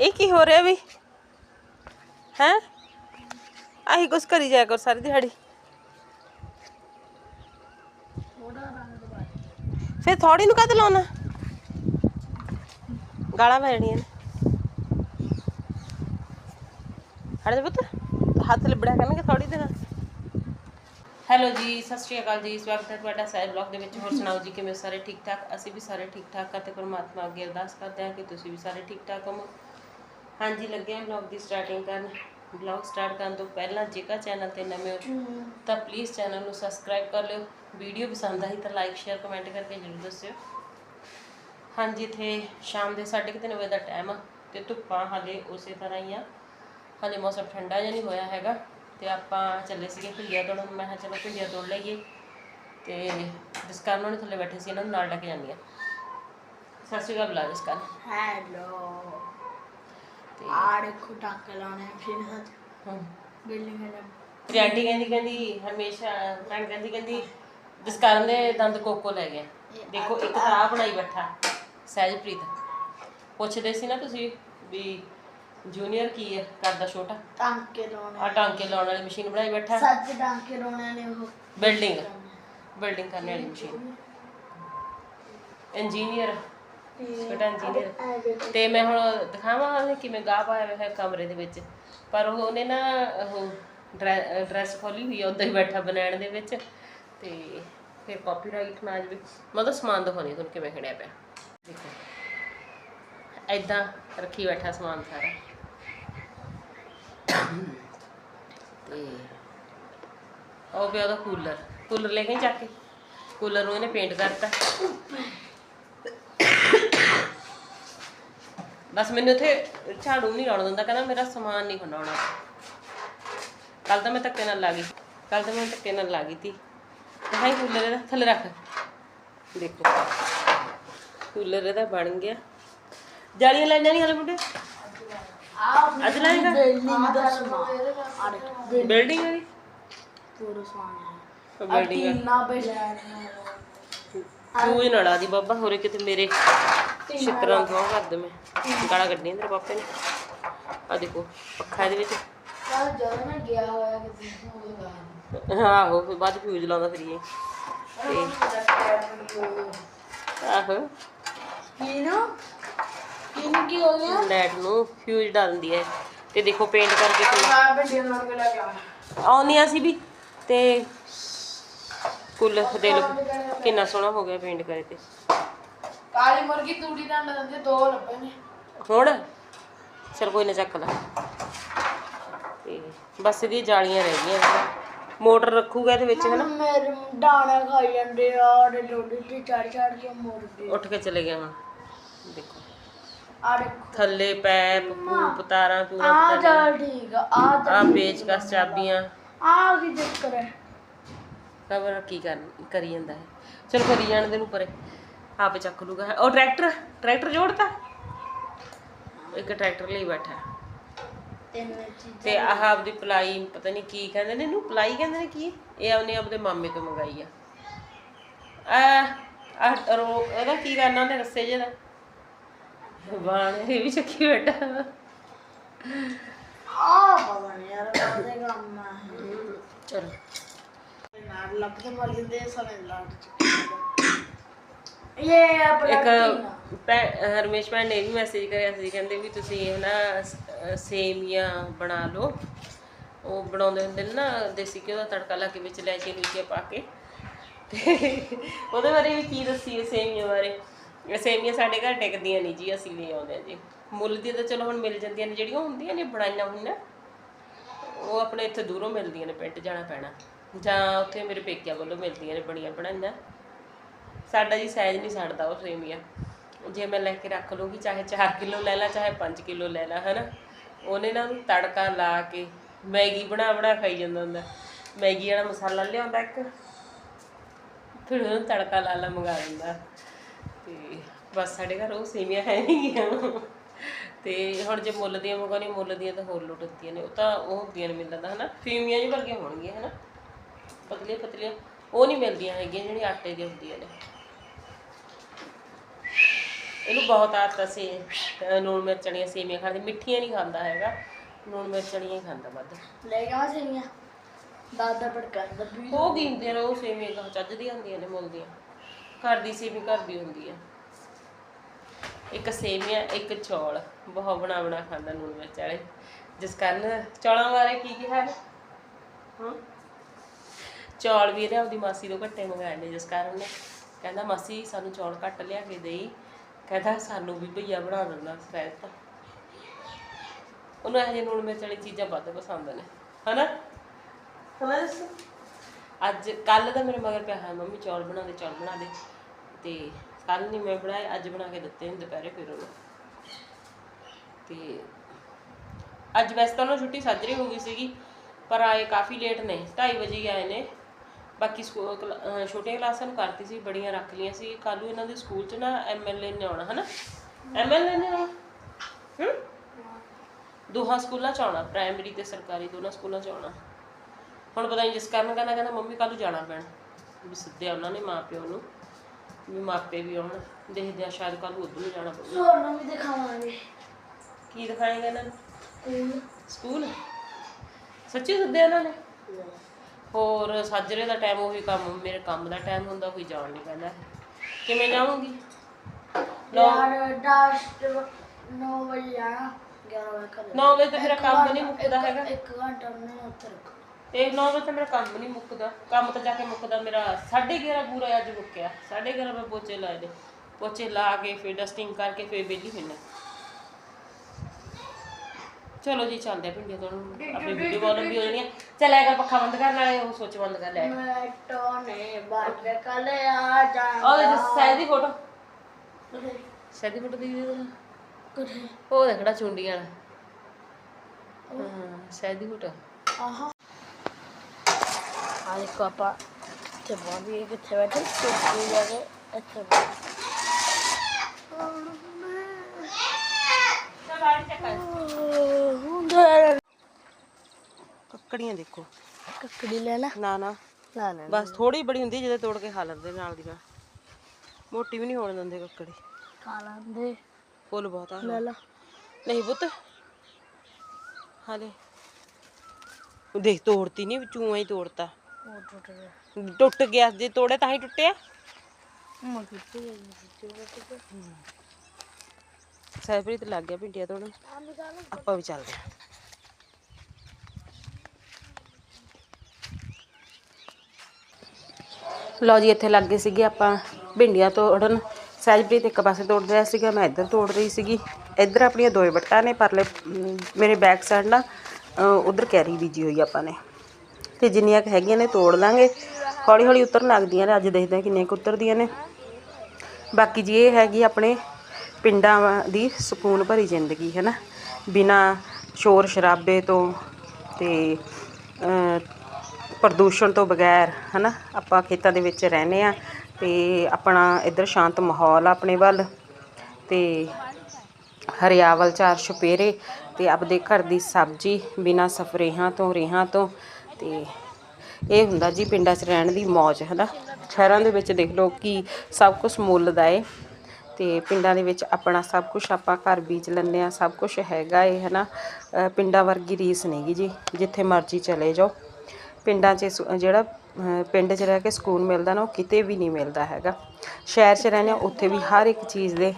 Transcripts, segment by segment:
ਇਹ ਕੀ ਹੋ ਰਿਹਾ ਵੀ? ਹੈ? ਆਹੀ ਕੁਛ ਕਰੀ ਜਾਇਆ ਕਰ ਸਾਰੀ ਦਿਹਾੜੀ। ਫਿਰ ਥੋੜੀ ਨੂੰ ਕਦ ਲਾਉਣਾ? ਗਾਲਾਂ ਪੈ ਨੇ। ਹਟ ਜਾ ਪੁੱਤ, ਹੱਥ ਲਿਬੜਿਆ ਕਰਨਗੇ ਥੋੜੀ ਦੇਰ। ਹੈਲੋ ਜੀ, ਸਤਿ ਸ਼੍ਰੀ ਅਕਾਲ ਜੀ, ਸਵਾਗਤ ਹੈ ਤੁਹਾਡਾ ਸਹਿਜ ਬਲੌਗ ਦੇ ਵਿੱਚ। ਹੋਰ ਸੁਣਾਓ ਜੀ, ਕਿਵੇਂ ਸਾਰੇ ਠੀਕ ਠਾਕ? ਅਸੀਂ ਵੀ ਸਾਰੇ ਠੀਕ ਠਾਕ ਅਤੇ ਪਰਮਾਤਮਾ ਅੱਗੇ ਅਰਦਾਸ ਕਰਦੇ ਹਾਂ ਕਿ ਤੁਸੀਂ ਵੀ ਸਾਰੇ ਠੀਕ ਠਾਕ ਹੋ ਹਾਂਜੀ, ਲੱਗੇ ਹਾਂ ਬਲੌਗ ਦੀ ਸਟਾਰਟਿੰਗ ਕਰਨ। ਬਲੌਗ ਸਟਾਰਟ ਕਰਨ ਤੋਂ ਪਹਿਲਾਂ ਜੇਕਰ ਚੈਨਲ ਤੇ ਨਵੇਂ ਹੋ ਤਾਂ ਪਲੀਜ਼ ਚੈਨਲ ਨੂੰ ਸਬਸਕ੍ਰਾਈਬ ਕਰ ਲਿਓ। ਵੀਡੀਓ ਪਸੰਦ ਆਈ ਤਾਂ ਲਾਈਕ ਸ਼ੇਅਰ ਕਮੈਂਟ ਕਰਕੇ ਜ਼ਰੂਰ ਦੱਸਿਓ। ਹਾਂਜੀ, ਇੱਥੇ ਸ਼ਾਮ ਦੇ 3:30 ਵਜੇ ਦਾ ਟਾਈਮ ਆ ਤੇ ਧੁੱਪਾਂ ਹਾਲੇ ਉਸੇ ਤਰ੍ਹਾਂ ਹੀ ਆ। ਹਾਲੇ ਮੌਸਮ ਠੰਡਾ ਜਿਹਾ ਨਹੀਂ ਹੋਇਆ ਹੈਗਾ ਤੇ ਆਪਾਂ ਚੱਲੇ ਸੀਗੇ ਭਿੰਡੀਆਂ ਤੋੜਨ ਮੈਂ ਕਿਹਾ ਚਲੋ ਭਿੰਡੀਆਂ ਤੋੜ ਲਈਏ ਤੇ ਜਿਸਕਰਨ ਉਹਨੇ ਥੱਲੇ ਬੈਠੇ ਸੀ, ਇਹਨਾਂ ਨੂੰ ਨਾਲ ਲੈ ਕੇ ਜਾਂਦੀ ਆ। ਸਤਿ ਸ਼੍ਰੀ ਅਕਾਲ ਬੁਲਾ ਜਿਸਕਰਨ। ਹੈਲੋ। ਆ ਦੇਖੋ ਟਾਕੇ ਲਾਉਣੇ ਫਿਰ ਹੱਥ ਹਮ। ਬਿਲਡਿੰਗ ਹੈ ਮੇਰੀ ਆਂਟੀ ਕਹਿੰਦੀ ਕਹਿੰਦੀ ਹਮੇਸ਼ਾ ਭੈਣ ਕਹਿੰਦੀ ਕਹਿੰਦੀ ਜਿਸਕਰਨ ਦੇ ਦੰਦ ਕੋਕੋ ਲੈ ਗਏ। ਦੇਖੋ ਇੱਕ ਤਾਂ ਆ ਬਣਾਈ ਬੈਠਾ ਸਹਿਜਪ੍ਰੀਤ। ਪੁੱਛਦੇ ਸੀ ਨਾ ਤੁਸੀਂ ਵੀ ਜੂਨੀਅਰ ਕੀ ਹੈ ਕਰਦਾ ਛੋਟਾ? ਟਾਂਕੇ ਲਾਉਣੇ ਆ ਟਾਂਕੇ ਲਾਉਣ ਵਾਲੀ ਮਸ਼ੀਨ ਬਣਾਈ ਬੈਠਾ। ਸੱਚ ਟਾਂਕੇ ਲਾਉਣੇ ਨੇ ਉਹ। ਬਿਲਡਿੰਗ ਬਿਲਡਿੰਗ ਕਰਨ ਵਾਲੀ ਮਸ਼ੀਨ। ਇੰਜੀਨੀਅਰ। ਛੋਟਾ ਇੰਜੀਨੀਅਰ ਤੇ ਮੈਂ ਹੁਣ ਦਿਖਾਵਾਂ ਉਹਨੇ ਕਿਵੇਂ ਗਾਹ ਪਾਇਆ ਹੋਇਆ ਹੈ ਕਮਰੇ ਦੇ ਵਿੱਚ। ਪਰ ਉਹ ਉਹਨੇ ਨਾ ਉਹ ਡਰੈਸ ਖੋਲੀ ਹੋਈ ਆ, ਉੱਦਾਂ ਹੀ ਬੈਠਾ ਬਣਾਉਣ ਦੇ ਵਿੱਚ। ਤੇ ਫਿਰ ਕਾਪੀਰਾਈਟ ਨਾ ਜਾਵੇ ਮੈਂ ਤਾਂ ਸਮਾਨ ਦਿਖਾਉਣੀ ਤੁਹਾਨੂੰ ਕਿਵੇਂ ਖੜਿਆ ਪਿਆ। ਦੇਖੋ। ਐਦਾਂ ਰੱਖੀ ਬੈਠਾ ਸਮਾਨ ਸਾਰਾ। ਤੇ ਉਹ ਪਿਆ ਉਹਦਾ ਕੂਲਰ। ਕੂਲਰ ਲੈ ਕੇ ਚੱਕ ਕੇ। ਕੂਲਰ ਨੂੰ ਇਹਨੇ ਪੇਂਟ ਕਰਤਾ। ਬਸ ਮੈਨੂੰ ਇੱਥੇ ਝਾੜੂ ਨਹੀਂ ਲਾਉਣ ਦਿੰਦਾ, ਕਹਿੰਦਾ ਮੇਰਾ ਸਮਾਨ ਨਹੀਂ ਖੰਡਾਉਣਾ ਕੱਲ ਤਾਂ ਮੈਂ ਧੱਕੇ ਨਾਲ ਲਾ ਗਈ। ਕੱਲ ਤਾਂ ਮੈਂ ਧੱਕੇ ਨਾਲ ਲਾ ਗਈ ਤੀ। ਦਿਖਾਈ ਕੂਲਰ ਇਹਦਾ ਥੱਲੇ ਰੱਖ। ਦੇਖੋ, ਕੂਲਰ ਇਹਦਾ ਬਣ ਗਿਆ। ਜਾਲੀਆਂ ਲੈ ਜਾਣੀ ਹਲੇ ਮੁੰਡੇ? ਅੱਜ ਲਾਏਗਾ? ਬਿਲਡਿੰਗ ਦਾ ਸਮਾਨ ਬਿਲਡਿੰਗ ਵਾਲੀ। ਪੂਰਾ ਸਮਾਨ ਹੈ ਬਿਲਡਿੰਗ ਟੀਨਾ ਬਜਾਣ ਤੂੰ ਹੀ ਨੜਾ ਦੀ ਬਾਬਾ, ਹੋਰੇ ਕਿਤੇ ਮੇਰੇ। ਛਿੱਤਰਾਂ ਤੋਂ ਕਰ ਦੇ ਮੈਂ ਗਾਲਾਂ ਕੱਢੀਆਂ ਤੇਰੇ ਪਾਪੇ ਨੇ। ਆ ਦੇਖੋ ਪੱਖਾ ਇਹਦੇ ਵਿੱਚ। ਕੱਲ ਜਦੋਂ ਮੈਂ ਗਿਆ ਹੋਇਆ ਕਿਤੇ ਉਹ ਆਹੋ ਫਿਰ ਬਾਅਦ ਫਿਊਜ਼ ਲਾਉਂਦਾ ਫਿਰੀਏ ਆਹੋ ਕਿਨੂੰ ਕਿਨੂੰ ਕੀ ਹੋ ਗਿਆ? ਲਾਈਟ ਨੂੰ ਫਿਊਜ਼ ਡਾਲ ਦਿੰਦੀ ਹੈ। ਤੇ ਦੇਖੋ ਪੇਂਟ ਕਰਕੇ ਫਿਰ ਮੈਂ ਬਿਲਡਿੰਗ ਨਾਲ ਕੇ ਲੈ ਗਿਆ ਆਉਂਦੀਆਂ ਸੀ ਵੀ ਤੇ ਕੂਲਰ ਦੇ ਲੋ ਕਿੰਨਾ ਸੋਹਣਾ ਹੋ ਗਿਆ ਪੇਂਟ ਕਰੇ ਤੇ। ਕਾਲੀ ਮੁਰਗੀ ਤੂੜੀ ਦਾ ਦਿੰਦੇ ਦੋ ਲੱਭੇ ਨੇ। ਹੁਣ ਚਲ ਕੋਈ ਨਾ ਚੱਕ ਲੈ। ਤੇ ਬਸ ਇਹਦੀਆਂ ਜਾਲੀਆਂ ਰਹਿ ਗਈਆਂ ਇਹਦੀਆਂ। ਮੋਟਰ ਰੱਖੂਗਾ ਇਹਦੇ ਵਿੱਚ ਹਨਾ? ਮੇਰੇ ਦਾਣਾ ਖਾਈ ਜਾਂਦੇ ਆ ਦੇ ਲੋਡੀ ਤੇ ਚੜ ਚੜ ਕੇ ਮੁਰਦੇ। ਉੱਠ ਕੇ ਚਲੇ ਗਿਆ ਹੁਣ ਦੇਖੋ। ਆ ਦੇਖੋ। ਥੱਲੇ ਪੈਪ ਪੂਪ ਤਾਰਾਂ ਤੂਰਾਂ ਆ ਪਤਾ ਜਾ ਠੀਕ ਆ ਆ ਨਹੀਂ ਆ। ਪੇਚਕਸ ਚਾਬੀਆਂ। ਆ ਕੀ ਚੱਕਰ ਹੈ? ਖਬਰ ਕੀ ਕਰ ਕਰੀ ਜਾਂਦਾ ਹੈ। ਚਲ ਕਰੀ ਜਾਣ ਦੇ ਨੂੰ ਪਰੇ। ਆਪੇ ਚੱਕ ਲੂਗਾ। ਉਹ ਟਰੈਕਟਰ ਟਰੈਕਟਰ ਜੋੜਤਾ? ਇੱਕ ਟਰੈਕਟਰ ਲਈ ਬੈਠਾ। ਤਿੰਨ ਚੀਜ਼ ਤੇ ਆਹ ਆਪਦੀ ਪਲਾਈ ਪਤਾ ਨਹੀਂ ਕੀ ਕਹਿੰਦੇ ਨੇ ਇਹਨੂੰ ਪਲਾਈ ਕਹਿੰਦੇ ਨੇ ਕੀ? ਇਹ ਉਹਨੇ ਆਪਦੇ ਮਾਮੇ ਤੋਂ ਮੰਗਾਈ ਆ। ਆ ਆ ਰੋ ਇਹਦਾ ਕੀ ਕਰਨਾ ਉਹਨੇ ਰੱਸੇ ਜੇ ਦਾ? ਬਾਣ ਇਹ ਵੀ ਚੱਕੀ ਬੈਠਾ। ਆ ਪਤਾ ਨਹੀਂ ਯਾਰ ਉਹਦੇ ਕੰਮ ਆ ਚਲੋ। ਨਾਲ ਲੱਭਦੇ ਮਰ ਜਾਂਦੇ ਸਾਰੇ ਲਾਟ ਇਹ ਆਪਣਾ ਇੱਕ ਭੈ- ਰਮੇਸ਼ ਭੈਣ ਨੇ ਵੀ ਮੈਸੇਜ ਕਰਿਆ ਸੀ ਕਹਿੰਦੇ ਵੀ ਤੁਸੀਂ ਹਨਾ ਸੇਮੀਆਂ ਬਣਾ ਲਓ। ਉਹ ਬਣਾਉਂਦੇ ਹੁੰਦੇ ਨੇ ਨਾ ਦੇਸੀ ਘਿਓ ਦਾ ਤੜਕਾ ਲਾ ਕੇ ਵਿੱਚ ਲੈਚੀ ਲੂਚੀਆਂ ਪਾ ਕੇ। ਤੇ ਉਹਦੇ ਬਾਰੇ ਵੀ ਕੀ ਦੱਸੀ ਸੇਮੀਆਂ ਬਾਰੇ? ਇਹ ਸੇਮੀਆਂ ਸਾਡੇ ਘਰ ਟਿਕਦੀਆਂ ਨਹੀਂ ਜੀ ਅਸੀਂ ਲੈ ਆਉਂਦੇ ਹਾਂ ਜੀ। ਮੁੱਲ ਦੀਆਂ ਤਾਂ ਚਲੋ ਹੁਣ ਮਿਲ ਜਾਂਦੀਆਂ ਨੇ ਜਿਹੜੀਆਂ ਹੁੰਦੀਆਂ ਨੇ ਬਣਾਈਆਂ ਹੋਈਆਂ ਉਹ ਆਪਣੇ ਇੱਥੇ ਦੂਰੋਂ ਮਿਲਦੀਆਂ ਨੇ ਪਿੰਡ ਜਾਣਾ ਪੈਣਾ। ਜਾਂ ਉੱਥੇ ਮੇਰੇ ਪੇਕਿਆਂ ਵੱਲੋਂ ਮਿਲਦੀਆਂ ਨੇ ਬਣੀਆਂ ਬਣਾਈਆਂ। ਸਾਡਾ ਜੀ ਸਾਈਜ਼ ਨਹੀਂ ਛੱਡਦਾ ਉਹ ਸੇਮੀਆਂ ਜੇ ਮੈਂ ਲੈ ਕੇ ਰੱਖ ਲੂੰਗੀ ਚਾਹੇ 4 ਕਿਲੋ ਲੈ ਲਾ, ਚਾਹੇ 5 ਕਿਲੋ ਲੈ ਲਾ, ਹਨਾ? ਉਹਨੇ ਨਾ ਉਹਨੂੰ ਤੜਕਾ ਲਾ ਕੇ ਮੈਗੀ ਬਣਾ ਬਣਾ ਖਾਈ ਜਾਂਦਾ ਹੁੰਦਾ। ਮੈਗੀ ਵਾਲਾ ਮਸਾਲਾ ਲਿਆਉਂਦਾ ਇੱਕ, ਫਿਰ ਉਹਨੂੰ ਤੜਕਾ ਲਾ ਲਾ, ਮੰਗਾ ਦਿੰਦਾ। ਤੇ ਬਸ ਸਾਡੇ ਘਰ ਉਹ ਸੇਮੀਆਂ ਹੈ ਨਹੀਂ ਗੀਆਂ ਤੇ ਹੁਣ ਜੇ ਮੁੱਲ ਦੀਆਂ ਮੰਗਾਉਣੀ ਮੁੱਲ ਦੀਆਂ ਤਾਂ ਹੋਰ ਲੁੱਟ ਹੁੰਦੀਆਂ ਨੇ। ਉਹ ਤਾਂ ਉਹ ਹੁੰਦੀਆਂ ਨੇ ਮਿਲਦਾ ਹਨਾ? ਫੀਮੀਆਂ ਜਿਹੀ ਵਰਗੀਆਂ ਹੋਣਗੀਆਂ, ਹਨਾ? ਪਤਲੀਆਂ ਪਤਲੀਆਂ ਉਹ ਨਹੀਂ ਮਿਲਦੀਆਂ ਹੈਗੀਆਂ ਜਿਹੜੀਆਂ ਆਟੇ ਦੀਆਂ ਹੁੰਦੀਆਂ ਨੇ। ਇਹਨੂੰ ਬਹੁਤ ਆਦਤ ਸੀ ਲੂਣ ਮਿਰਚ ਵਾਲੀਆਂ ਸੇਵੀਆਂ ਖਾਂਦੇ ਮਿੱਠੀਆਂ ਨਹੀਂ ਖਾਂਦਾ ਹੈਗਾ। ਲੂਣ ਮਿਰਚ ਵਾਲੀਆਂ ਹੀ ਖਾਂਦਾ ਵੱਧ। ਲੈ ਜਾ ਸੇਵੀਆਂ ਦਾਦਾ ਪੜਕਾ ਦਾ ਵੀ ਉਹ ਨੇ ਉਹ ਸੇਵੀਆਂ ਕਾ ਚੱਜ ਦੀਆਂ ਹੁੰਦੀਆਂ ਨੇ ਮੁੱਲ ਦੀਆਂ। ਘਰ ਦੀ ਸੇਵੀ ਘਰ ਦੀ ਹੁੰਦੀ ਹੈ ਇੱਕ ਸੇਵੀਆਂ ਇੱਕ ਚੌਲ। ਬਹੁਤ ਬਣਾ ਬਣਾ ਖਾਂਦਾ ਲੂਣ ਮਿਰਚ ਵਾਲੇ। ਜਿਸ ਕਾਰਨ ਚੌਲਾਂ ਬਾਰੇ ਕੀ ਕਿਹਾ ਹੈ? ਹਾਂ? ਚੌਲ ਵੀ ਇਹਨੇ ਆਪਦੀ ਮਾਸੀ ਤੋਂ ਘੱਟੇ ਮੰਗਾਏ ਨੇ ਜਿਸ ਕਾਰਨ ਨੇ ਕਹਿੰਦਾ ਮਾਸੀ ਸਾਨੂੰ ਚੌਲ ਘੱਟ ਲਿਆ ਕੇ ਦੇਈ। ਕਹਿੰਦਾ ਸਾਨੂੰ ਵੀ ਭਈਆ ਬਣਾ ਦਿੰਦਾ ਸਪੈਸ਼ਲ ਤਾਂ। ਉਹਨੂੰ ਇਹ ਜਿਹੇ ਲੂਣ ਮਿਰਚ ਵਾਲੀ ਚੀਜ਼ਾਂ ਵੱਧ ਪਸੰਦ ਨੇ। ਹਨਾ? ਹਨਾ ਜੱਸੂ? ਅੱਜ ਕੱਲ ਦਾ ਮੇਰੇ ਮਗਰ ਪਿਆ ਹੈ ਮੰਮੀ ਚੌਲ ਬਣਾ ਦੇ ਚੌਲ ਬਣਾ ਦੇ। ਤੇ ਕੱਲ ਨਹੀਂ ਮੈਂ ਬਣਾਏ ਅੱਜ ਬਣਾ ਕੇ ਦਿੱਤੇ ਨੇ ਦੁਪਹਿਰੇ ਫਿਰ ਉਹਨੂੰ। ਤੇ ਅੱਜ ਵੈਸੇ ਤਾਂ ਉਹਨੂੰ ਛੁੱਟੀ ਸਾਜਰੀ ਹੋ ਗਈ ਸੀਗੀ ਪਰ ਆਏ ਕਾਫੀ ਲੇਟ ਨੇ 2:30 ਵਜੇ ਹੀ ਆਏ ਨੇ। ਬਾਕੀ ਕਲਾ- ਅਹ ਛੋਟੀਆਂ ਕਲਾਸਾਂ ਨੂੰ ਕਰਤੀ ਸੀ ਬੜੀਆਂ ਰੱਖ ਲਈਆਂ ਸੀ। ਕੱਲ ਨੂੰ ਇਹਨਾਂ ਦੇ ਸਕੂਲ 'ਚ ਨਾ ਐਮਐਲਏ ਨੇ ਆਉਣਾ ਹਨਾ? ਐਮਐਲਏ ਨੇ ਆਉਣਾ? ਹੂੰ? ਦੋਹਾਂ ਸਕੂਲਾਂ 'ਚ ਆਉਣਾ ਪ੍ਰਾਇਮਰੀ ਤੇ ਸਰਕਾਰੀ ਦੋਨਾਂ ਸਕੂਲਾਂ 'ਚ ਆਉਣਾ। ਹੁਣ ਪਤਾ ਨਹੀਂ ਜਿਸ ਕਾਰਨ ਕਹਿੰਦਾ ਕਹਿੰਦਾ ਮੰਮੀ ਕੱਲ ਨੂੰ ਜਾਣਾ ਪੈਣਾ। ਵੀ ਸਿੱਧੇ ਉਹਨਾਂ ਨੇ ਮਾਂ ਪਿਓ ਨੂੰ। ਵੀ ਮਾਪੇ ਵੀ ਆਉਣ ਦੇਖਦੇ ਆ ਸ਼ਾਇਦ ਕੱਲ ਨੂੰ ਉਧਰ ਨੂੰ ਜਾਣਾ ਪਊ ਤੁਹਾਨੂੰ ਵੀ ਦਿਖਾਵਾਂਗੇ। ਕੀ ਦਿਖਾਏਗਾ ਇਹਨਾਂ ਨੂੰ? ਸਕੂਲ। ਸਕੂਲ? ਸੱਚੀ ਸੱਦਿਆ ਇਹਨਾਂ ਨੇ। ਹੋਰ ਸਾਜਰੇ ਦਾ ਟਾਈਮ ਉਹੀ ਕੰਮ ਮੇਰੇ ਕੰਮ ਦਾ ਟਾਈਮ ਹੁੰਦਾ ਕੋਈ ਜਾਣ ਨਹੀਂ ਪੈਂਦਾ। ਕਿਵੇਂ ਜਾਵਾਂਗੀ? ਯਾਰ ਡਾਸਟ 9 ਵਜੇ ਜਾਣਾ 11 ਵਜੇ ਕਰ 9 ਵਜੇ ਤੇ ਮੇਰਾ ਕੰਮ ਨਹੀਂ ਮੁੱਕਦਾ ਹੈਗਾ। ਇੱਕ ਘੰਟਾ ਉਹਨੇ ਉੱਥੇ ਰੱਖੋ। ਤੇ 9 ਵਜੇ ਤੇ ਮੇਰਾ ਕੰਮ ਨਹੀਂ ਮੁੱਕਦਾ। ਕੰਮ ਤਾਂ ਜਾ ਕੇ ਮੁੱਕਦਾ। ਮੇਰਾ 11:30 ਪੂਰਾ ਅੱਜ ਮੁੱਕਿਆ। 11:30 ਮੈਂ ਪੋਚੇ ਲਾਏ ਨੇ। ਪੋਚੇ ਲਾ ਕੇ ਫਿਰ ਡਸਟਿੰਗ ਕਰਕੇ ਫਿਰ ਵਿਹਲੀ ਹੋਣਾ ਚਲੋ ਜੀ ਚੱਲਦੇ ਆ ਪਿੰਡੀਆਂ ਤੋਂ ਆਪਣੀ ਵੀਡੀਓ ਬਹੁਤ ਲੰਬੀ ਹੋ ਜਾਣੀ ਹੈ ਚੱਲ ਆਏਗਾ ਪੱਖਾ ਬੰਦ ਕਰ ਨਾਲੇ ਉਹ ਸੁੱਚ ਬੰਦ ਕਰ ਲੈ। ਮੈਟੋ ਨੇ ਬਾਤ ਕੱਲ ਆ ਜਾਣਾ। ਉਹ ਜਿਸ ਸਹਿਜ ਦੀ ਫੋਟੋ ਸਹਿਜ ਦੀ ਫੋਟੋ ਦੀ ਕੁੜੇ ਉਹ ਦੇਖੜਾ ਚੁੰਡੀਆਂ ਵਾਲਾ। ਹਾਂ ਸਹਿਜ ਦੀ ਫੋਟੋ ਆਹਾ। ਆ ਦੇਖੋ ਆਪਾਂ ਤੇ ਬੋਲੀ ਕਿੱਥੇ ਬੈਠੇ ਕੁਰਸੀ ਜਾ ਕੇ ਇੱਥੇ ਚੱਲ ਆੜੀ ਚੱਕ ਹੁੰਦਾ ਕੱਕੜੀਆਂ ਦੇਖੋ। ਕੱਕੜੀ ਲੈ ਲਾ। ਨਾ ਨਾ। ਲਾ ਲੈ ਬਸ ਥੋੜੀ ਬੜੀ ਹੁੰਦੀ ਜਦੋਂ ਤੋੜ ਕੇ ਖਾ ਲੈਂਦੇ ਨਾਲ ਦੀ ਨਾਲ। ਮੋਟੀ ਵੀ ਨਹੀਂ ਹੋਣ ਦਿੰਦੇ ਕੱਕੜੀ। ਖਾ ਲਾਂਦੇ। ਫੁੱਲ ਬਹੁਤ ਆ। ਲੈ ਲਾ। ਨਹੀਂ ਪੁੱਤ। ਹਾਲੇ। ਉਹ ਦੇਖ ਤੋੜਤੀ ਨਹੀਂ ਚੂਆ ਹੀ ਤੋੜਤਾ। ਉਹ ਟੁੱਟ ਗਿਆ। ਟੁੱਟ ਗਿਆ ਜੇ ਤੋੜੇ ਤਾਂ ਹੀ ਟੁੱਟਿਆ। ਮੈਂ ਸੈਪਰੀਤ ਲੱਗ ਗਿਆ ਪਿੰਡੀਆਂ ਤੋੜਨ। ਆਪਾਂ ਵੀ ਚੱਲਦੇ ਹਾਂ। ਲਓ ਜੀ, ਇੱਥੇ ਲੱਗੇ ਸੀਗੇ ਆਪਾਂ ਭਿੰਡੀਆਂ ਤੋੜਨ। ਸਹਿਜਪ੍ਰੀਤ ਇੱਕ ਪਾਸੇ ਤੋੜ ਰਿਹਾ ਸੀਗਾ, ਮੈਂ ਇੱਧਰ ਤੋੜ ਰਹੀ ਸੀਗੀ। ਇੱਧਰ ਆਪਣੀਆਂ ਦੋਏ ਵੱਟਾਂ ਨੇ, ਪਰਲੇ ਮੇਰੇ ਬੈਕ ਸਾਈਡ ਨਾ ਉਧਰ ਕੈਰੀ ਬੀਜੀ ਹੋਈ ਆਪਾਂ ਨੇ। ਤੇ ਜਿੰਨੀਆਂ ਕੁ ਹੈਗੀਆਂ ਨੇ ਤੋੜ ਲਾਂਗੇ। ਹੌਲੀ ਹੌਲੀ ਉਤਰਨ ਲੱਗਦੀਆਂ ਨੇ, ਅੱਜ ਦੇਖਦੇ ਹਾਂ ਕਿੰਨੀਆਂ ਕੁ ਉਤਰਦੀਆਂ ਨੇ। ਬਾਕੀ ਜੀ, ਇਹ ਹੈਗੀ ਆਪਣੇ ਪਿੰਡਾਂ ਵਾ- ਦੀ ਸਕੂਨ ਭਰੀ ਜ਼ਿੰਦਗੀ ਹੈ ਨਾ ਬਿਨਾ ਸ਼ੋਰ ਸ਼ਰਾਬੇ ਤੋਂ ਤੇ ਪ੍ਰਦੂਸ਼ਣ ਤੋਂ ਬਗੈਰ ਹੈ ਨਾ ਆਪਾਂ ਖੇਤਾਂ ਦੇ ਵਿੱਚ ਰਹਿੰਦੇ ਆ ਅਤੇ ਆਪਣਾ ਇੱਧਰ ਸ਼ਾਂਤ ਮਾਹੌਲ ਆ ਆਪਣੇ ਵੱਲ ਅਤੇ ਹਰਿਆਵਲ ਚਾਰ ਛੁਪੇਰੇ ਅਤੇ ਆਪਦੇ ਘਰ ਦੀ ਸਬਜ਼ੀ ਬਿਨਾਂ ਸਫਰੇਹਾਂ ਤੋਂ, ਰੇਹਾਂ ਤੋਂ ਅਤੇ ਇਹ ਹੁੰਦਾ ਜੀ ਪਿੰਡਾਂ 'ਚ ਰਹਿਣ ਦੀ ਮੌਜ ਹੈ ਨਾ ਸ਼ਹਿਰਾਂ ਦੇ ਵਿੱਚ ਦੇਖ ਲਓ ਕਿ ਸਭ ਕੁਝ ਮੁੱਲ ਦਾ ਏ ਤੇ ਪਿੰਡਾਂ ਦੇ ਵਿੱਚ ਆਪਣਾ ਸਭ ਕੁਝ ਆਪਾਂ ਘਰ ਬੀਜ ਲੈਂਦੇ ਆ ਸਭ ਕੁਝ ਹੈਗਾ ਏ, ਹਨਾ। ਅਹ ਪਿੰਡਾਂ ਵਰਗੀ ਰੀਸ ਨਹੀਂਗੀ ਜੀ, ਜਿੱਥੇ ਮਰਜ਼ੀ ਚਲੇ ਜਾਓ। ਪਿੰਡਾਂ 'ਚ ਸੁ- ਜਿਹੜਾ ਪਿੰਡ 'ਚ ਰਹਿ ਕੇ ਸਕੂਨ ਮਿਲਦਾ ਨਾ, ਉਹ ਕਿਤੇ ਵੀ ਨਹੀਂ ਮਿਲਦਾ ਹੈਗਾ। ਸ਼ਹਿਰ 'ਚ ਰਹਿੰਦੇ ਉੱਥੇ ਵੀ ਹਰ ਇੱਕ ਚੀਜ਼ ਦੇ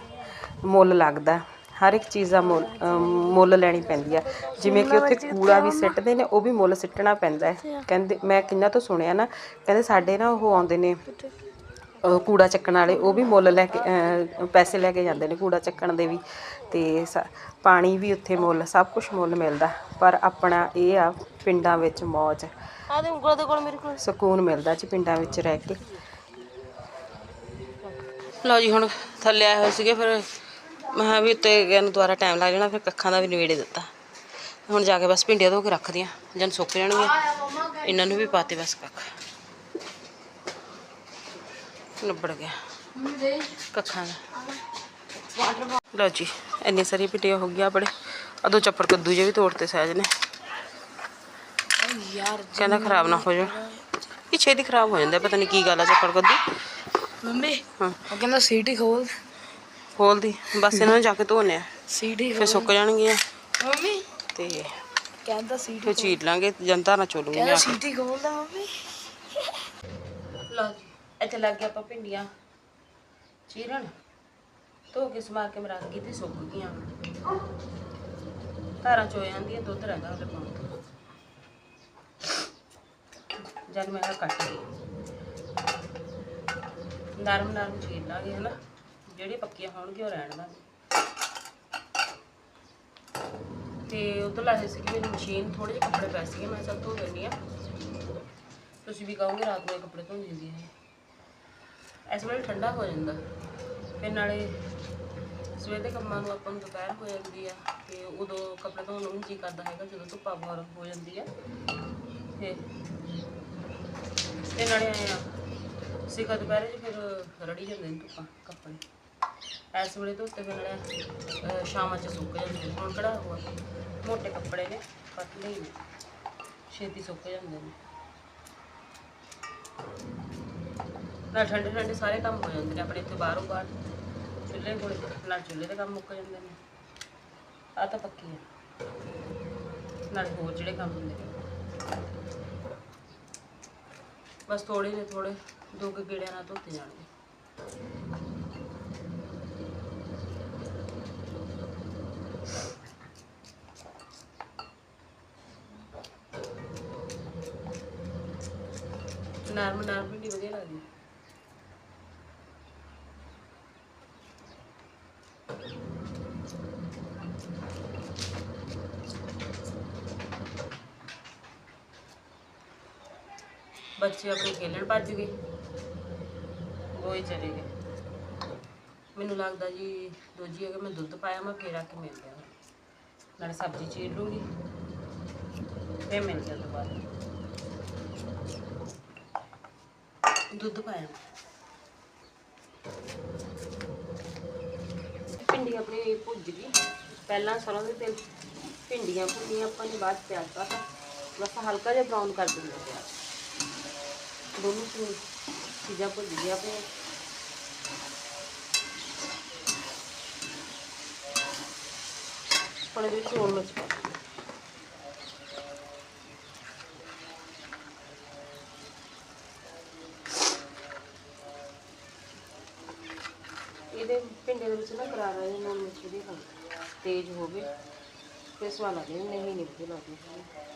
ਮੁੱਲ ਲੱਗਦਾ ਹਰ ਇੱਕ ਚੀਜ਼ ਦਾ ਮੁੱਲ ਮੁੱਲ ਲੈਣੀ ਪੈਂਦੀ ਆ। ਜਿਵੇਂ ਕਿ ਉੱਥੇ ਕੂੜਾ ਵੀ ਸਿੱਟਦੇ ਨੇ, ਉਹ ਵੀ ਮੁੱਲ ਸਿੱਟਣਾ ਪੈਂਦਾ ਹੈ। ਕਹਿੰਦੇ, ਮੈਂ ਕਿੰਨਾ ਤੋਂ ਸੁਣਿਆ ਨਾ, ਕਹਿੰਦੇ ਸਾਡੇ ਨਾ ਉਹ ਆਉਂਦੇ ਨੇ ਕੂੜਾ ਚੱਕਣ ਵਾਲੇ ਉਹ ਵੀ ਮੁੱਲ ਲੈ ਕੇ ਪੈਸੇ ਲੈ ਕੇ ਜਾਂਦੇ ਨੇ ਕੂੜਾ ਚੱਕਣ ਦੇ ਵੀ। ਤੇ ਸ- ਪਾਣੀ ਵੀ ਉੱਥੇ ਮੁੱਲ ਸਭ ਕੁਝ ਮੁੱਲ ਮਿਲਦਾ। ਪਰ ਆਪਣਾ ਇਹ ਆ ਪਿੰਡਾਂ ਵਿੱਚ ਮੌਜ। ਸਕੂਨ ਮਿਲਦਾ ਜੀ ਪਿੰਡਾਂ ਵਿੱਚ ਰਹਿ ਕੇ। ਲਓ ਜੀ ਹੁਣ ਥੱਲੇ ਆਏ ਹੋਏ ਸੀਗੇ ਫਿਰ ਮੈਂ ਵੀ ਉੱਤੇ ਗਿਆ ਨੂੰ ਦੁਬਾਰਾ ਟਾਈਮ ਲੱਗ ਜਾਣਾ ਫਿਰ ਕੱਖਾਂ ਦਾ ਵੀ ਨਵੇੜੇ ਦਿੱਤਾ। ਹੁਣ ਜਾ ਕੇ ਬਸ ਭਿੰਡੀਆਂ ਧੋ ਕੇ ਰੱਖਦੀਆਂ ਜਨ ਸੁੱਕ ਜਾਣਗੀਆਂ। ਇਹਨਾਂ ਨੂੰ ਵੀ ਪਾਤੇ ਬਸ ਕੱਖ। ਨਿਬੜ ਗਿਆ। ਕੱਖਾਂ ਦਾ। ਲਓ ਜੀ ਇੰਨੀ ਸਾਰੀ ਭਿੰਡੀਆਂ ਹੋ ਗਈਆਂ ਬੜੇ ਅਦੋ ਚੱਪੜ ਕੱਦੂ ਜੇ ਵੀ ਤੋੜਤੇ ਸਹਿਜ ਨੇ। ਯਾਰ ਕਹਿੰਦਾ ਖਰਾਬ ਨਾ ਹੋ ਜਾਣ ਇਹ ਛੇਤੀ ਖਰਾਬ ਹੋ ਜਾਂਦਾ ਪਤਾ ਨਹੀਂ ਕੀ ਗੱਲ ਆ ਚੱਪੜ ਕੱਦੂ। ਮੰਮੀ ਹਾਂ। ਉਹ ਕਹਿੰਦਾ ਸੀਟੀ ਖੋਲ। ਖੋਲਦੀ ਬਸ ਇਹਨਾਂ ਨੂੰ ਜਾ ਕੇ ਧੋਨੇ ਆ। ਸੀਟੀ ਫਿਰ ਸੁੱਕ ਜਾਣਗੀਆਂ। ਮੰਮੀ ਤੇ ਕਹਿੰਦਾ ਸੀਟੀ ਫਿਰ ਚੀਰ ਲਾਂਗੇ ਜਨਤਾ ਨਾ ਚੋਲੂਗੇ ਕਹਿੰਦਾ ਸੀਟੀ ਖੋਲਦਾ ਮੰਮੀ। ਲਓ ਜੀ। ਇੱਥੇ ਲੱਗ ਗਿਆ ਆਪਾਂ ਭਿੰਡੀਆਂ। ਚੀਰਨ, ਧੋ ਕੇ ਸਮਾ ਕੇ ਮੈਂ ਰੱਖ ਗਈ ਤੇ ਸੁੱਕ ਗਈਆਂ। ਧਾਰਾਂ ਚੋ ਜਾਂਦੀਆਂ ਦੁੱਧ ਰਹਿੰਦਾ ਉਹਦੇ ਪਾਉਣ ਜਦ ਮੈਂ ਆਹ ਕੱਟ ਲਈ। ਨਰਮ ਨਰਮ ਚੀਰ ਲਾਂਗੇ, ਹਨਾ। ਜਿਹੜੇ ਪੱਕੀਆਂ ਹੋਣਗੀਆਂ, ਉਹ ਰਹਿਣ ਦਾਂਗੇ। ਤੇ ਉਧਰ ਲਾਹੇ ਸੀ ਕਿ ਮੇਰੀ ਮਸ਼ੀਨ ਥੋੜੇ ਜਿਹੇ ਕੱਪੜੇ ਪੈ ਸੀਗੇ, ਮੈਂ ਸਭ ਧੋ ਦਿੰਦੀ ਆ ਤੁਸੀਂ ਵੀ ਕਹੋਗੇ ਰਾਤ ਨੂੰ ਇਹ ਕੱਪੜੇ ਧੋ ਦਿੰਦੀ ਹੈ ਇਸ ਵੇਲੇ ਠੰਡਾ ਹੋ ਜਾਂਦਾ। ਫਿਰ ਨਾਲੇ ਸਵੇਰ ਦੇ ਕੰਮਾਂ ਨੂੰ ਆਪਾਂ ਨੂੰ ਦੁਪਹਿਰ ਹੋ ਜਾਂਦੀ ਆ, ਤੇ ਉਦੋਂ ਕੱਪੜੇ ਧੋਣ ਨੂੰ ਨਹੀਂ ਜੀ ਕਰਦਾ ਹੈਗਾ, ਜਦੋਂ ਧੁੱਪਾ ਬਾਹਰ ਹੋ ਜਾਂਦੀ ਆ। ਤੇ ਤੇ ਨਾਲੇ ਆਏ ਆ ਸਿੱਕਾ ਦੁਪਹਿਰੇ 'ਚ ਫਿਰ ਰੜੀ ਜਾਂਦੇ ਨੇ ਧੁੱਪਾਂ, ਕੱਪੜੇ। ਇਸ ਵੇਲੇ ਧੋਤੇ ਫਿਰ ਨਾਲੇ ਸ਼ਾਮਾਂ 'ਚ ਸੁੱਕ ਜਾਂਦੇ ਨੇ, ਹੁਣ ਕਿਹੜਾ ਹੋਆ ਮੋਟੇ ਕੱਪੜੇ ਨੇ, ਪਤਲੇ ਹੀ ਛੇਤੀ ਸੁੱਕ ਜਾਂਦੇ ਨੇ। ਨਾਲ ਠੰਡੇ ਠੰਡੇ ਸਾਰੇ ਕੰਮ ਹੋ ਜਾਂਦੇ ਨੇ, ਆਪਣੇ ਇੱਥੇ ਬਾਹਰੋਂ ਬਾਹਰ। ਚੁੱਲ੍ਹੇ ਕੋਲ, ਨਾਲ ਚੁੱਲ੍ਹੇ ਦੇ ਕੰਮ ਮੁੱਕ ਜਾਂਦੇ ਨੇ। ਆ ਤਾਂ ਪੱਕੀ ਆ। ਨਾਲ ਹੋਰ ਜਿਹੜੇ ਕੰਮ ਹੁੰਦੇ ਨੇ। ਬਸ ਥੋੜੇ ਜਿਹੇ ਥੋੜੇ ਦੋ ਕੁ ਗੇੜਿਆਂ ਨਾਲ ਧੋਤੇ ਜਾਣਗੇ। ਨਰਮ ਨਰਮ ਭਿੰਡੀ ਵਧੀਆ ਲੱਗਦੀ ਬੱਚੇ ਆਪਣੇ ਖੇਲਣ ਭੱਜ ਗਏ। ਉਹ ਚਲੇ ਗਏ। ਮੈਨੂੰ ਲੱਗਦਾ ਜੀ ਦੋਜੀ ਅਗਰ ਮੈਂ ਦੁੱਧ ਪਾਇਆ, ਮੈਂ ਫੇਰ ਆ ਕੇ ਮਿਲ ਗਿਆ। ਨਾਲੇ ਸਬਜ਼ੀ ਚੀਰ ਲੂੰਗੀ। ਫੇਰ ਮਿਲ ਗਿਆ ਦੁਬਾਰਾ। ਦੁੱਧ ਪਾਇਆ। ਭਿੰਡੀ ਆਪਣੀ ਭੁੱਜ ਗਈ। ਪਹਿਲਾਂ ਸਰੋਂ ਦੇ ਤੇਲ ਭਿੰਡੀਆਂ ਭੁੰਨੀਆਂ ਆਪਾਂ ਨੇ ਬਾਅਦ ਪਿਆਜ਼ ਪਾਤਾ ਬਸ ਹਲਕਾ ਜਿਹਾ ਬਰਾਊਨ ਕਰ ਦਿੰਦੇ ਹਾਂ ਪਿਆਜ਼ ਦੋਨੋਂ ਚੀਜ਼ਾਂ ਭੁੱਜ ਗਈਆਂ ਆਪਣੀਆਂ ਹੁਣ ਇਹਦੇ ਵਿੱਚ ਲੂਣ ਮਿਰਚ ਪਾ ਇਹਦੇ ਭਿੰਡੇ ਦੇ ਵਿੱਚ ਨਾ ਕਰਾਰਾ ਜਿਹਾ ਨੂਨ ਮਿਰਚ ਵਧੀਆ ਖਾਂਦਾ ਤੇਜ਼ ਹੋਵੇ, ਫਿਰ ਸਵਾਦ ਲੱਗਦੇ ਨਹੀਂ ਨਹੀਂ ਵਧੀਆ ਲੱਗਦੇ।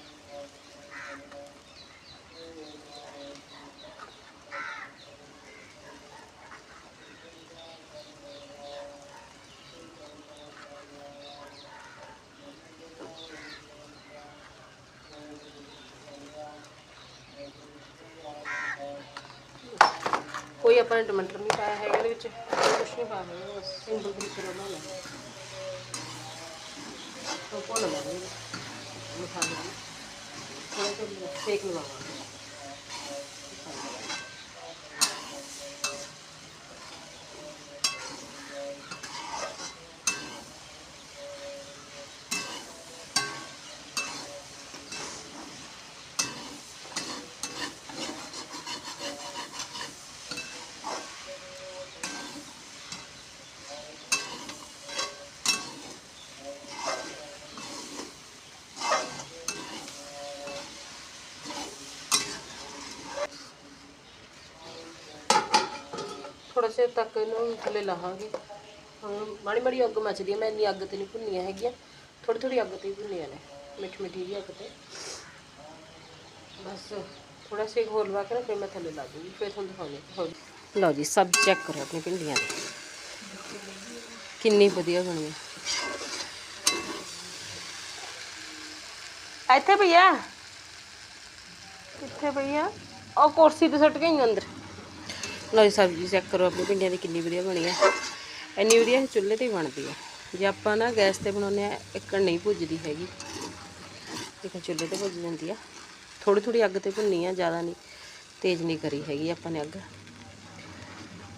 ਕੋਈ ਆਪਾਂ ਨੇ ਟਮਾਟਰ ਨਹੀਂ ਪਾਇਆ ਹੈਗਾ ਇਹਦੇ ਵਿੱਚ। ਕੁਝ ਨਹੀਂ ਪਾਇਆ ਹੈਗਾ, ਬਸ। ਸਿੰਪਲ ਤਰੀਕੇ ਨਾਲ ਬਣਾਉਣਾ ਹੈ ਉਹ ਭੁੰਨ ਲਾਂਗੇ ਮਸਾਲੇ ਨੂੰ ਥੋੜਾ ਜਿਹਾ ਸੇਕ ਲਵਾਵਾਂਗੇ। ਥੋੜਾ ਜਿਹਾ ਤੱਕ ਇਹਨੂੰ ਥੱਲੇ ਲਾਹਾਂਗੇ। ਹੁਣ ਮਾੜੀ ਮਾੜੀ ਅੱਗ ਮੱਚਦੀ ਹੈ ਮੈਂ ਇੰਨੀ ਅੱਗ ਤੇ ਨਹੀਂ ਭੁੰਨੀਆਂ ਹੈਗੀਆਂ। ਥੋੜੀ ਥੋੜੀ ਅੱਗ ਤੇ ਹੀ ਭੁੰਨੀਆਂ ਨੇ, ਮਿੱਠੀ ਮਿੱਠੀ ਜਿਹੀ ਅੱਗ ਤੇ। ਬਸ ਥੋੜਾ ਸੇਕ ਹੋਰ ਲਵਾ ਕੇ ਨਾ, ਫਿਰ ਮੈਂ ਥੱਲੇ ਲਾ ਦੂੰਗੀ, ਫਿਰ ਤੁਹਾਨੂੰ ਦਿਖਾਉਂਦੀ ਹਾਂ। ਲਓ ਜੀ, ਸਭ ਚੈੱਕ ਕਰੋ ਆਪਣੀ ਭਿੰਡੀਆਂ ਦੀ। ਕਿੰਨੀ ਵਧੀਆ ਬਣੀ ਹੈ ਇੱਥੇ ਭਈਆ ਕਿੱਥੇ ਭਈਆ ਉਹ ਕੁਰਸੀ ਤੇ ਸੁੱਟ ਗਈ ਅੰਦਰ। ਲਓ ਜੀ, ਸਬਜ਼ੀ ਚੈੱਕ ਕਰੋ, ਆਪਣੀ ਭਿੰਡੀਆਂ ਦੀ ਕਿੰਨੀ ਵਧੀਆ ਬਣੀ ਹੈ ਇੰਨੀ ਵਧੀਆ ਇਹ ਚੁੱਲ੍ਹੇ ਤੇ ਹੀ ਬਣਦੀ ਹੈ ਜੇ ਆਪਾਂ ਨਾ ਗੈਸ ਤੇ ਬਣਾਉਂਦੇ ਆ ਇੱਕ ਨਹੀਂ ਭੁੱਜਦੀ ਹੈਗੀ। ਇੱਕ ਚੁੱਲ੍ਹੇ ਤੇ ਭੁੱਜ ਜਾਂਦੀ ਆ। ਥੋੜੀ ਥੋੜੀ ਅੱਗ ਤੇ ਭੁੰਨੀ ਆ, ਜ਼ਿਆਦਾ ਨਹੀਂ, ਤੇਜ਼ ਨਹੀਂ ਕਰੀ ਹੈਗੀ ਆਪਾਂ ਨੇ ਅੱਗ।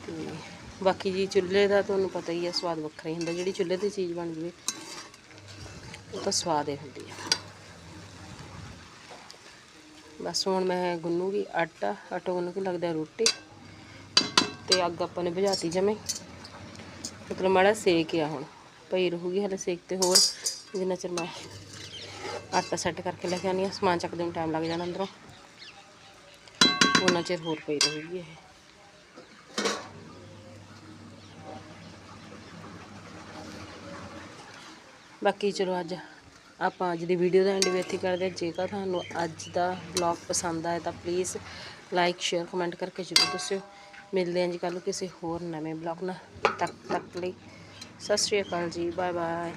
ਤੇ ਬਾਕੀ ਜੀ, ਚੁੱਲ੍ਹੇ ਦਾ ਤੁਹਾਨੂੰ ਪਤਾ ਹੀ ਹੈ ਸਵਾਦ ਵੱਖਰਾ ਹੀ ਹੁੰਦਾ। ਜਿਹੜੀ ਚੁੱਲ੍ਹੇ ਤੇ ਚੀਜ਼ ਬਣ ਜਵੇ, ਉਹ ਤਾਂ ਸਵਾਦ ਹੀ ਹੁੰਦੀ ਆ। ਬਸ ਹੁਣ ਮੈਂ ਗੁੰਨੂਗੀ ਆਟਾ। ਆਟਾ ਗੁੰਨ ਕੇ ਲੱਗਦਾ ਰੋਟੀ। ਤੇ ਅੱਗ ਆਪਾਂ ਨੇ ਬੁਝਾਤੀ ਜਮੇ। ਮਤਲਬ ਮਾੜਾ ਸੇਕ ਆ ਹੁਣ। ਪਈ ਰਹੂਗੀ ਹਲੇ ਸੇਕ ਤੇ ਹੋਰ, ਜਿੰਨਾ ਚਿਰ ਮੈਂ ਆਟਾ ਸੈੱਟ ਕਰਕੇ ਲੈ ਕੇ ਆਉਂਦੀ ਹਾਂ, ਸਮਾਨ ਚੱਕਦੇ ਨੂੰ ਟਾਈਮ ਲੱਗ ਜਾਣਾ ਅੰਦਰੋਂ। ਉਹਨਾਂ ਚਿਰ ਹੋਰ ਪਈ ਰਹੂਗੀ ਇਹ। ਬਾਕੀ ਚਲੋ ਅੱਜ ਆਪਾਂ ਅੱਜ ਦੀ ਵੀਡੀਓ ਦਾ ਐਂਡ ਵੀ ਇੱਥੇ ਕਰਦੇ ਹਾਂ। ਜੇਕਰ ਤੁਹਾਨੂੰ ਅੱਜ ਦਾ ਵਲੌਗ ਪਸੰਦ ਆਇਆ ਤਾਂ ਪਲੀਜ਼ ਲਾਈਕ ਸ਼ੇਅਰ ਕਮੈਂਟ ਕਰਕੇ ਜ਼ਰੂਰ ਦੱਸਿਓ। ਮਿਲਦੇ ਹਾਂ ਜੀ ਕੱਲ੍ਹ ਨੂੰ ਕਿਸੇ ਹੋਰ ਨਵੇਂ ਵਲੌਗ ਨਾਲ। ਤੱਕ ਤੱਕ ਲਈ ਸਤਿ ਸ਼੍ਰੀ ਅਕਾਲ ਜੀ ਬਾਏ ਬਾਏ